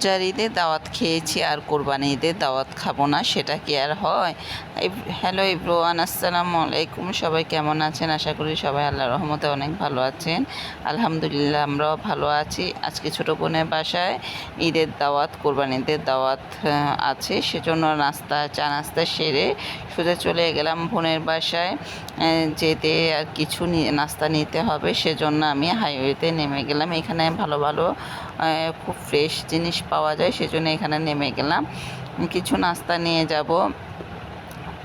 রোজার ঈদে দাওয়াত খেয়েছি, আর কোরবানি ঈদে দাওয়াত খাব না, সেটা কি আর হয়? হ্যালো ইব্রোয়ান আসসালামু আলাইকুম, সবাই কেমন আছেন? আশা করি সবাই আল্লাহ রহমতে অনেক ভালো আছেন। আলহামদুলিল্লাহ আমরাও ভালো আছি। আজকে ছোটো বোনের বাসায় ঈদের দাওয়াত কোরবানি ঈদের দাওয়াত আছে। সেজন্য নাস্তা, চা নাস্তা সেরে সোজা চলে গেলাম বোনের বাসায় যেতে আর কিছু নাস্তা নিতে হবে। সেজন্য আমি হাইওয়েতে নেমে গেলাম। এখানে ভালো ভালো খুব ফ্রেশ জিনিস পাওয়া যায়, সেজন্য এখানে নেমে গেলাম। কিছু নাস্তা নিয়ে যাব।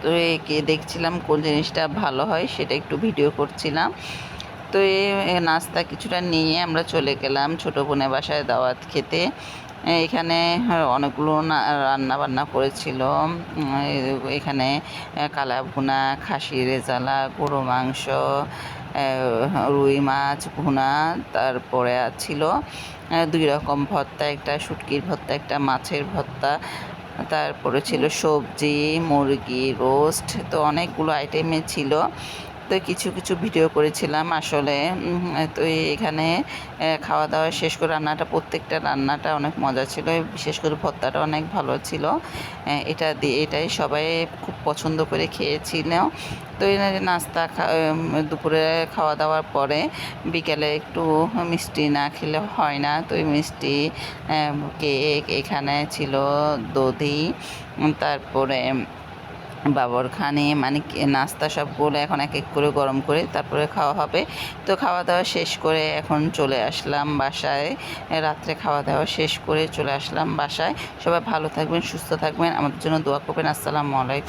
তো একে দেখছিলাম কোন জিনিসটা ভালো হয়, সেটা একটু ভিডিও করছিলাম। তো এই নাস্তা কিছুটা নিয়ে আমরা চলে গেলাম ছোটো বোনের বাসায় দাওয়াত খেতে। এখানে অনেকগুলো রান্না বান্না করেছিল। এখানে কালা ভুনা খাসি রেজালা গরু মাংস রুই মাছ, ভুনা, তারপরে ছিল দুই রকম ভর্তা, একটা শুটকির ভর্তা, একটা মাছের ভর্তা, তারপরে ছিল সবজি, মুরগি, রোস্ট, তো অনেকগুলো আইটেমে ছিল। তো কিছু কিছু ভিডিও করেছিলাম আসলে। তো এখানে খাওয়া দাওয়া শেষ করে রান্নাটা, প্রত্যেকটা রান্নাটা অনেক মজা ছিল, বিশেষ করে ভর্তাটা অনেক ভালো ছিল। এটা দিয়ে এটাই সবাই খুব পছন্দ করে খেয়েছিল। তো এই নাস্তা দুপুরে খাওয়া দাওয়ার পরে বিকেলে একটু মিষ্টি না খেলে হয় না। তো মিষ্টি কেক এখানে ছিল দধি তারপরে বাবর খানে মানে নাস্তা সবগুলো এখন এক এক করে গরম করে তারপরে খাওয়া হবে। তো খাওয়া দাওয়া শেষ করে এখন চলে আসলাম বাসায়। রাত্রে খাওয়া দাওয়া শেষ করে চলে আসলাম বাসায়। সবাই ভালো থাকবেন, সুস্থ থাকবেন। আমাদের জন্য দোয়া করবেন। আসসালামু আলাইকুম।